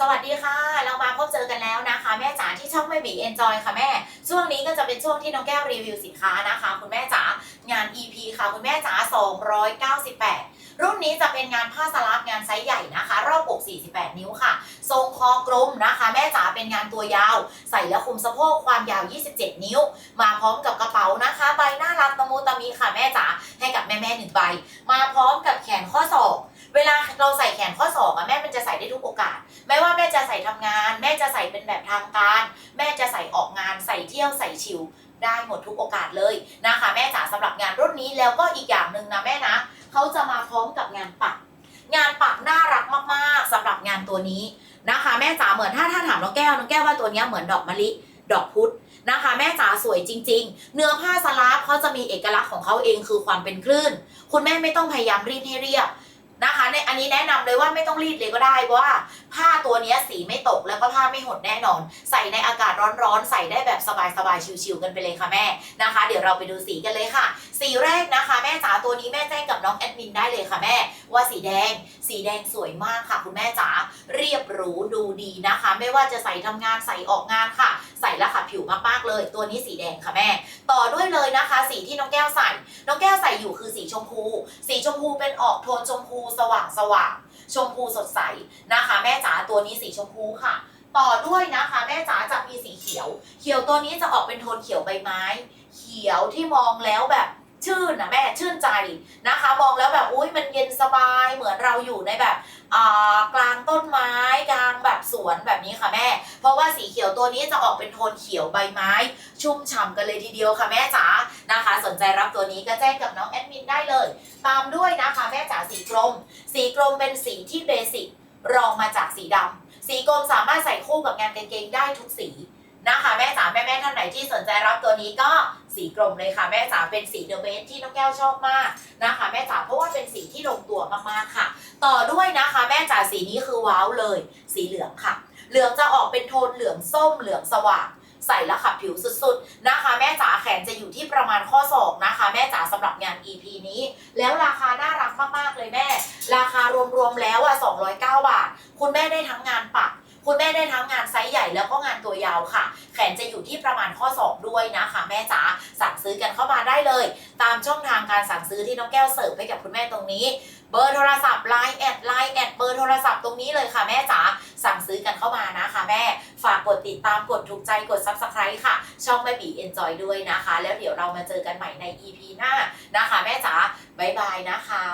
สวัสดีค่ะ เรามาพบเจอกันแล้วนะคะ แม่จ๋าที่ช่องไม่บีเอนจอยค่ะแม่ ช่วงนี้ก็จะเป็นช่วงที่น้องแก้วรีวิวสินค้านะคะ คุณแม่จ๋างาน EP ค่ะ คุณแม่จ๋า298 รุ่นนี้จะเป็นงานผ้าสลักงานไซส์ใหญ่นะคะ รอบอก 48 นิ้วค่ะ ทรงคอกลมนะคะ แม่จ๋าเป็นงานตัวยาว ใส่แล้วคุมสะโพกความยาว 27 นิ้ว มาพร้อมกับกระเป๋านะคะ ใบหน้ารักตะมูตะมีค่ะแม่จ๋าให้กับแม่ๆหนึ่งใบ มาพร้อมกับแขนข้อศอก ใส่ทำงาน แม่จะใส่เป็นแบบทางการ แม่จะใส่ออกงานใส่เที่ยวใส่ชิลได้หมดทุกโอกาสเลยนะคะแม่จ๋าสำหรับงานรุ่นนี้แล้วก็อีกอย่างหนึ่งนะแม่นะเขาจะมาพร้อมกับงานปัก งานปักน่ารักมากๆสำหรับงานตัวนี้นะคะ แม่จ๋าเหมือนถ้าถ้าถามน้องแก้วน้องแก้วว่าตัวนี้เหมือนดอกมะลิดอกพุธนะคะ แม่จ๋าสวยจริง ๆ เนื้อผ้าสลับเขาจะมีเอกลักษณ์ของเขาเองคือความเป็นคลื่น คุณแม่ไม่ต้องพยายามรีดให้เรียบ นะคะในอันนี้แนะนำเลยว่าไม่ต้องรีดเลยก็ได้เพราะว่า ผ้าตัวนี้สีไม่ตกแล้วก็ผ้าไม่หดแน่นอน ใส่ในอากาศร้อนๆ ใส่ได้แบบสบายๆชิวๆกันไปเลยค่ะแม่นะคะ เดี๋ยวเราไปดูสีกันเลยค่ะ สีแรกนะคะแม่จ๋าตัวนี้แม่แจ้งกับน้องแอดมินได้เลยค่ะแม่ ว่าสีแดง สีแดงสวยมากค่ะ คุณแม่จ๋าเรียบหรูดูดีนะคะ ไม่ว่าจะใส่ทำงานใส่ออกงานค่ะ ใส่แล้วขัดผิวมากๆเลย ตัวนี้สีแดงค่ะแม่ ต่อด้วยเลยนะคะ สีที่น้องแก้วใส่ น้องแก้วใส่อยู่คือสีชมพู สีชมพูเป็นออกโทนชมพูสว่างสว่างๆชมพูสดใสนะคะ แม่จ๋าตัวนี้สีชมพูค่ะ ต่อด้วยนะคะแม่จ๋าจะมีสีเขียว เขียวตัวนี้จะออกเป็นโทนเขียวใบไม้ เขียวที่มองแล้วแบบชื่นนะแม่ชื่นใจนะคะ มองแล้วแบบอุ้ยมันเย็นสบายเหมือนเราอยู่ในแบบกลางต้นไม้กลางแบบสวนแบบนี้ค่ะแม่ เพราะว่าสีเขียวตัวนี้จะออกเป็นโทนเขียวใบไม้ ชุ่มฉ่ำกันเลยทีเดียวค่ะแม่จ๋า สนใจรับตัวนี้ก็แจ้งกับน้องแอดมินได้เลย ตามด้วยนะคะแม่จ๋าสีกรม สีกรมเป็นสีที่เบสิกรองมาจากสีดำสีกรมสามารถใส่คู่กับงานกางเกงได้ทุกสีนะคะแม่จ๋าแม่แม่ท่านไหนที่สนใจรับตัวนี้ก็สีกรมเลยค่ะแม่จ๋าเป็นสีเดอะเบสที่น้องแก้วชอบมากนะคะแม่จ๋าเพราะว่าเป็นสีที่ลงตัวมากๆค่ะ ต่อด้วยนะคะ แม่จ๋าสีนี้คือว้าวเลย สีเหลืองค่ะ เหลืองจะออกเป็นโทนเหลืองส้มเหลืองสว่าง ใส่แล้วขับผิวสุดๆนะคะ แม่จ๋าแขนจะอยู่ที่ประมาณข้อศอกนะคะ แม่จ๋าสำหรับงาน EP นี้ แล้วราคาน่ารักมากๆเลยแม่ ราคารวมๆแล้วอะ209 บาท คุณแม่ได้ทั้งงานปักคุณแม่ได้ทั้งงานไซส์ใหญ่แล้วก็งานตัวยาวค่ะ แขนจะอยู่ที่ประมาณข้อศอกด้วยนะคะ แม่จ๋าสั่งซื้อกันเข้ามาได้เลย ตามช่องทางการสั่งซื้อที่น้องแก้วเสิร์ฟให้กับคุณแม่ตรงนี้ เบอร์โทรศัพท์ไลน์แอดไลน์แอดเบอร์โทรศัพท์ตรงนี้เลยค่ะแม่จ๋าสั่งซื้อกันเข้ามานะคะแม่ ฝากกดติดตามกดถูกใจกด subscribe ค่ะ ช่องแม่บี enjoy ด้วยนะคะ แล้วเดี๋ยวเรามาเจอกันใหม่ใน EP หน้านะคะ แม่จ๋าบ๊ายบายนะคะ